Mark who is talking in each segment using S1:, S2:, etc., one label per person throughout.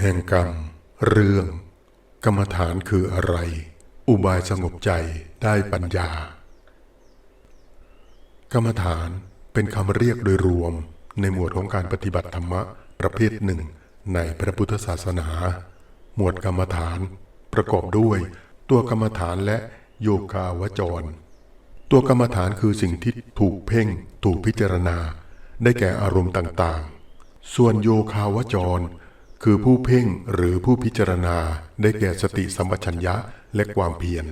S1: แห่งกรรม เรื่อง กรรมฐานคืออะไร อุบายสงบใจได้ปัญญา กรรมฐานเป็นคำเรียกโดยรวมในหมวดของการปฏิบัติธรรมะประเภทหนึ่ง ในพระพุทธศาสนา หมวดกรรมฐาน ประกอบด้วย ตัวกรรมฐานและโยกาวจร ตัวกรรมฐานคือสิ่งที่ถูกเพ่ง ถูกพิจารณา ได้แก่อารมณ์ต่างๆ ส่วนโยคาวจร คือผู้เพ่งหรือผู้พิจารณาได้แก่สติสัมปชัญญะและความเพียร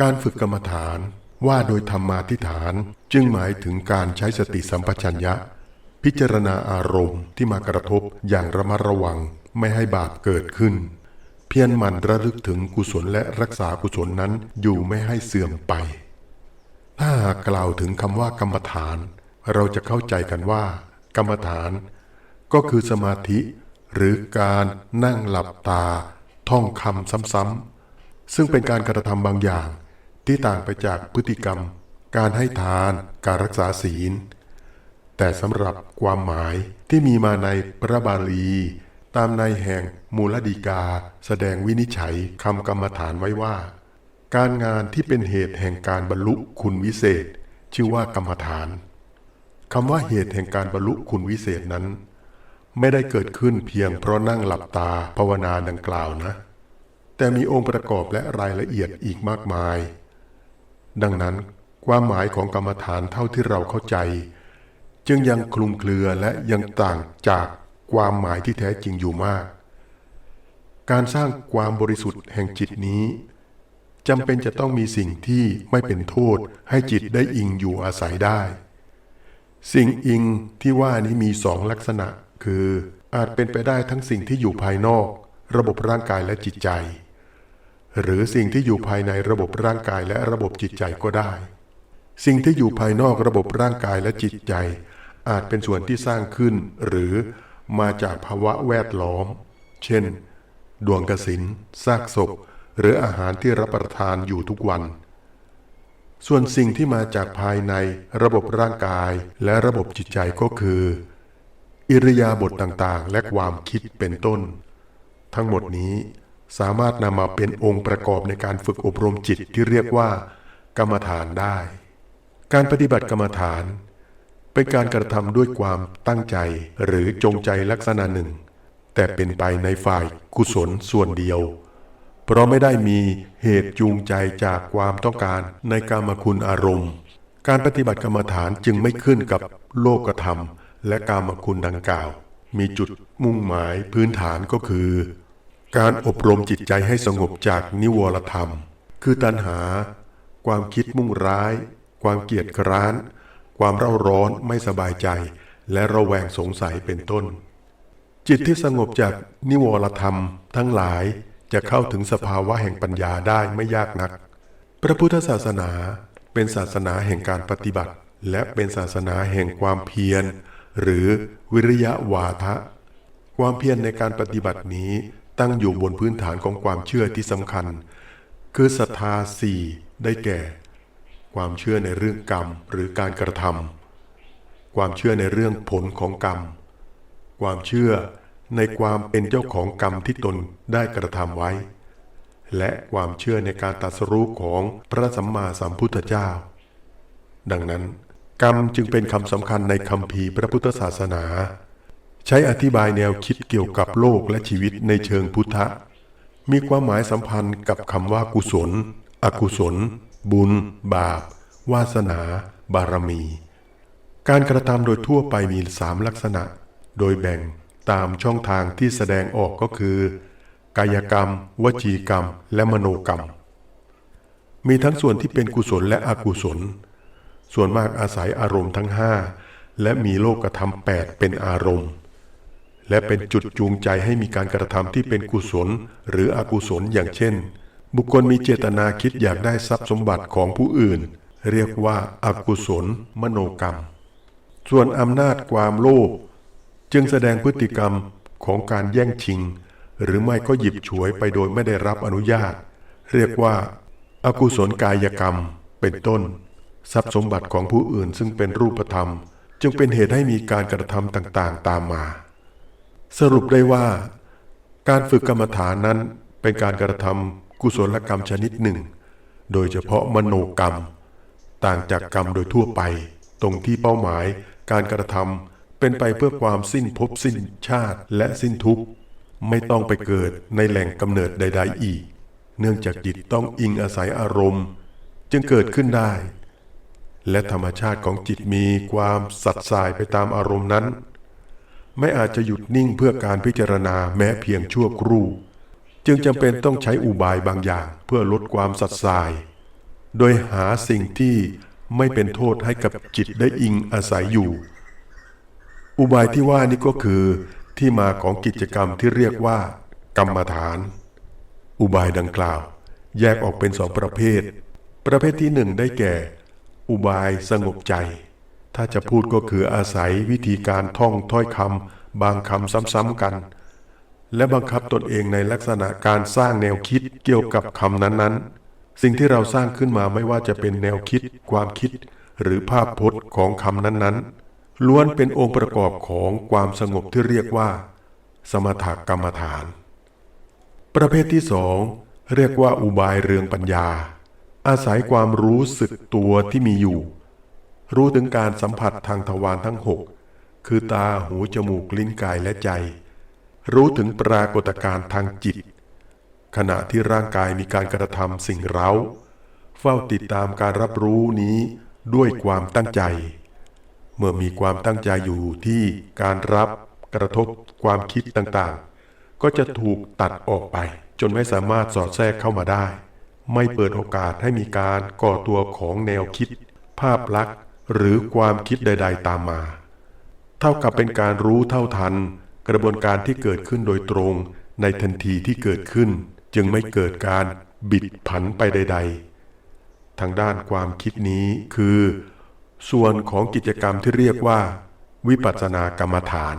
S1: การฝึกกรรมฐานว่าโดยธรรมาทิฏฐานจึงหมายถึงการใช้สติสัมปชัญญะ พิจารณาอารมณ์ที่มากระทบอย่างระมัดระวังไม่ให้บาปเกิดขึ้น เพียรหมั่นระลึกถึงกุศลและรักษากุศลนั้นอยู่ไม่ให้เสื่อมไป ถ้าหากกล่าวถึงคำว่ากรรมฐาน เราจะเข้าใจกันว่า กรรมฐาน ก็คือสมาธิ หรือการนั่งหลับตา ท่องคำซ้ำๆ ซึ่งเป็นการกระทำบางอย่างที่ต่างไปจากพฤติกรรม การให้ทาน การรักษาศีล แต่สำหรับความหมายที่มีมาในพระบาลี ตามในแห่งมูลดีกา แสดงวินิจฉัยคำกรรมฐานไว้ว่า การงานที่เป็นเหตุแห่งการบรรลุคุณวิเศษ ชื่อว่ากรรมฐานคำว่าเหตุแห่งการบรรลุคุณวิเศษนั้น ไม่ได้เกิดขึ้นเพียงเพราะนั่งหลับตาภาวนาดังกล่าวนะ แต่มีองค์ประกอบและรายละเอียดอีกมากมาย ดังนั้นความหมายของกรรมฐานเท่าที่เราเข้าใจ จึงยังคลุมเครือและยังต่างจากความหมายที่แท้จริงอยู่มาก การสร้างความบริสุทธิ์แห่งจิตนี้จำเป็นจะต้องมีสิ่งที่ไม่เป็นโทษให้จิตได้อิงอยู่อาศัยได้ สิ่งอิงที่ว่านี้มีสองลักษณะ คืออาจเป็นไปได้ทั้งสิ่งที่อยู่ภายนอก ระบบร่างกายและจิตใจ หรือสิ่งที่อยู่ภายในระบบร่างกายและระบบจิตใจก็ได้ สิ่งที่อยู่ภายนอกระบบร่างกายและจิตใจ อาจเป็นส่วนที่สร้างขึ้น หรือมาจากภาวะแวดล้อม เช่น ดวงกสินซากศพ หรืออาหารที่รับประทานอยู่ทุกวัน ส่วนสิ่งที่มาจากภายในระบบร่างกายและระบบจิตใจก็คือ อิริยาบถต่างๆ และความคิดเป็นต้น ทั้งหมดนี้สามารถนำมาเป็นองค์ประกอบในการฝึกอบรมจิตที่เรียกว่า กรรมฐานได้ การปฏิบัติกรรมฐาน เป็นการกระทำด้วยความตั้งใจหรือจงใจลักษณะหนึ่ง แต่เป็นไปในฝ่ายกุศลส่วนเดียว เพราะไม่ได้มีเหตุจูงใจจากความต้องการในกามคุณอารมณ์ การปฏิบัติกรรมฐานจึงไม่ขึ้นกับโลกธรรม และกามคุณดังกล่าว มีจุดมุ่งหมายพื้นฐานก็คือ การอบรมจิตใจให้สงบจากนิวรธรรม คือตัณหา ความคิดมุ่งร้าย ความเกียดคร้าน ความเร่าร้อนไม่สบายใจ และระแวงสงสัยเป็นต้น จิตที่สงบจากนิวรธรรม ทั้งหลายจะเข้าถึงสภาวะแห่งปัญญาได้ไม่ยากนัก พระพุทธศาสนาเป็นศาสนาแห่งการปฏิบัติ และเป็นศาสนาแห่งความเพียร หรือวิริยะวาทะ ความเพียรในการปฏิบัตินี้ตั้งอยู่บนพื้นฐานของความเชื่อที่สำคัญ คือศรัทธาสี่ได้แก่ ความเชื่อในเรื่องกรรมหรือการกระทำความเชื่อในเรื่องผลของกรรม ความเชื่อในความเป็นเจ้าของกรรมที่ตนได้กระทำไว้ และความเชื่อในการตรัสรู้ของพระสัมมาสัมพุทธเจ้า ดังนั้น กรรมจึงเป็นคำสำคัญในคำพีพระพุทธศาสนา ใช้อธิบายแนวคิดเกี่ยวกับโลกและชีวิตในเชิงพุทธะ มีความหมายสัมพันธ์กับคำว่ากุศล อกุศล บุญ บาป วาสนา บารมี การกระทำโดยทั่วไปมีสามลักษณะ โดยแบ่งตามช่องทางที่แสดงออกก็คือ กายกรรม วจีกรรม และมโนกรรม มีทั้งส่วนที่เป็นกุศลและอกุศล ส่วนมากอาศัยอารมณ์ทั้งห้าและมีโลกธรรมแปดเป็นอารมณ์ และเป็นจุดจูงใจให้มีการกระทำที่เป็นกุศลหรืออกุศลอย่างเช่น บุคคลมีเจตนาคิดอยากได้ทรัพย์สมบัติของผู้อื่น เรียกว่าอากุศล มโนกรรม ส่วนอำนาจความโลภจึงแสดงพฤติกรรมของการแย่งชิง หรือไม่ก็หยิบฉวยไปโดยไม่ได้รับอนุญาต เรียกว่าอากุศลกายกรรมเป็นต้น ทรัพย์สมบัติของผู้อื่นซึ่งเป็นรูปธรรม จึงเป็นเหตุให้มีการกระทำต่างๆ ตามมา สรุปได้ว่า การฝึกกรรมฐานนั้นเป็นการกระทำกุศลกรรมชนิดหนึ่ง โดยเฉพาะมโนกรรม ต่างจากกรรมโดยทั่วไป ตรงที่เป้าหมายการกระทำเป็นไปเพื่อความสิ้นภพสิ้นชาติและสิ้นทุกข์ ไม่ต้องไปเกิดในแหล่งกำเนิดใด ๆ อีก เนื่องจากจิตต้องอิงอาศัยอารมณ์ จึงเกิดขึ้นได้ และธรรมชาติของจิตมีความสัดสายไปตามอารมณ์นั้น ไม่อาจจะหยุดนิ่งเพื่อการพิจารณาแม้เพียงชั่วครู่ จึงจำเป็นต้องใช้อุบายบางอย่างเพื่อลดความสัดสาย โดยหาสิ่งที่ไม่เป็นโทษให้กับจิตได้อิงอาศัยอยู่ อุบายที่ว่านี้ก็คือ ที่มาของกิจกรรมที่เรียกว่า กรรมฐาน อุบายดังกล่าว แยกออกเป็นสองประเภท ประเภทที่หนึ่งได้แก่ อุบายสงบใจ ถ้าจะพูดก็คืออาศัยวิธีการท่องถ้อยคำบางคำซ้ำๆกัน และบังคับตนเองในลักษณะการสร้างแนวคิดเกี่ยวกับคำนั้นๆ สิ่งที่เราสร้างขึ้นมาไม่ว่าจะเป็นแนวคิด ความคิด หรือภาพพจน์ของคำนั้นๆ ล้วนเป็นองค์ประกอบของความสงบที่เรียกว่า สมถกรรมฐาน ประเภทที่สองเรียกว่าอุบายเรืองปัญญา อาศัยความรู้สึกตัวที่มีอยู่ รู้ถึงการสัมผัสทางทวารทั้งหกคือตาหูจมูกลิ้นกายและใจ รู้ถึงปรากฏการณ์ทางจิต ขณะที่ร่างกายมีการกระทำสิ่งเร้า เฝ้าติดตามการรับรู้นี้ด้วยความตั้งใจ เมื่อมีความตั้งใจอยู่ที่การรับกระทบความคิดต่างๆ ก็จะถูกตัดออกไปจนไม่สามารถสอดแทรกเข้ามาได้ ไม่เปิดโอกาสให้มีการก่อตัวของแนวคิด ภาพลักษณ์ หรือความคิดใด ๆ ตามมา เท่ากับเป็นการรู้เท่าทัน กระบวนการที่เกิดขึ้นโดยตรง ในทันทีที่เกิดขึ้น จึงไม่เกิดการบิดผันไปใด ๆ ทางด้านความคิดนี้คือ ส่วนของกิจกรรมที่เรียกว่า วิปัสสนากรรมฐาน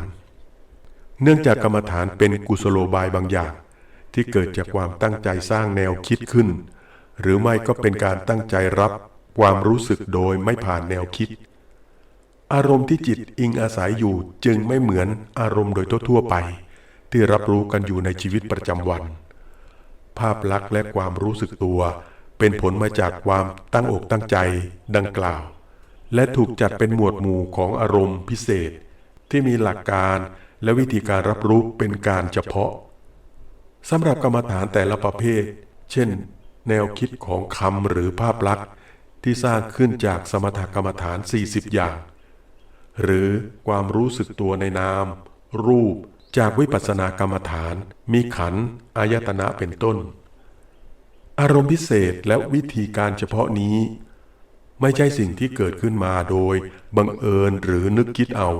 S1: เนื่องจากกรรมฐานเป็นกุศโลบายบางอย่างที่เกิดจากความตั้งใจสร้างแนวคิดขึ้น หรือไม่ก็เป็นการตั้งใจรับความรู้สึกโดยไม่ผ่านแนวคิด อารมณ์ที่จิตอิงอาศัยอยู่จึงไม่เหมือนอารมณ์โดยทั่วๆไป ที่รับรู้กันอยู่ในชีวิตประจำวัน ภาพลักษณ์และความรู้สึกตัวเป็นผลมาจากความตั้งอกตั้งใจดังกล่าว และถูกจัดเป็นหมวดหมู่ของอารมณ์พิเศษ ที่มีหลักการและวิธีการรับรู้เป็นการเฉพาะสำหรับกรรมฐานแต่ละประเภท เช่น แนวคิดของคำหรือภาพลักษณ์ที่สร้างขึ้นจากสมถกรรมฐาน 40 อย่าง หรือความรู้สึกตัวในนาม รูปจากวิปัสสนากรรมฐาน มีขันธ์อายตนะเป็นต้น อารมณ์พิเศษและวิธีการเฉพาะนี้ ไม่ใช่สิ่งที่เกิดขึ้นมาโดยบังเอิญหรือนึกคิดเอา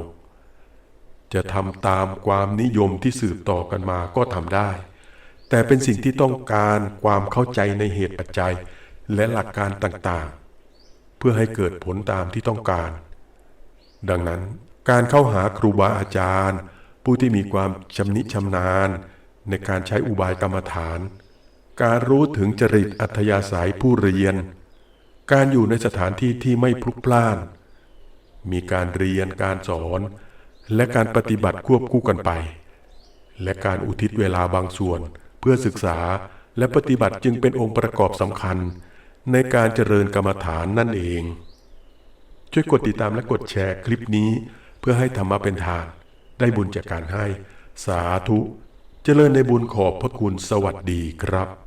S1: จะทำตามความนิยมที่สืบต่อกันมาก็ทำได้ แต่เป็นสิ่งที่ต้องการความเข้าใจในเหตุปัจจัย และหลักการต่างๆ เพื่อให้เกิดผลตามที่ต้องการ ดังนั้นการเข้าหาครูบาอาจารย์ ผู้ที่มีความชำนิชำนาญ ในการใช้อุบายกรรมฐาน การรู้ถึงจริตอัธยาศัยผู้เรียน การอยู่ในสถานที่ที่ไม่พลุกพล่าน มีการเรียนการสอน และการปฏิบัติควบคู่กันไป และการอุทิศเวลาบางส่วน พื่อศึกษาและปฏิบัติจึงเป็นองค์ประกอบสำคัญ ในการเจริญกรรมฐานนั่นเอง ช่วยกดติดตามและกดแชร์คลิปนี้ เพื่อให้ธรรมะเป็นทานได้บุญจากการให้ สาธุ เจริญในบุญขอบพระคุณสวัสดีครับ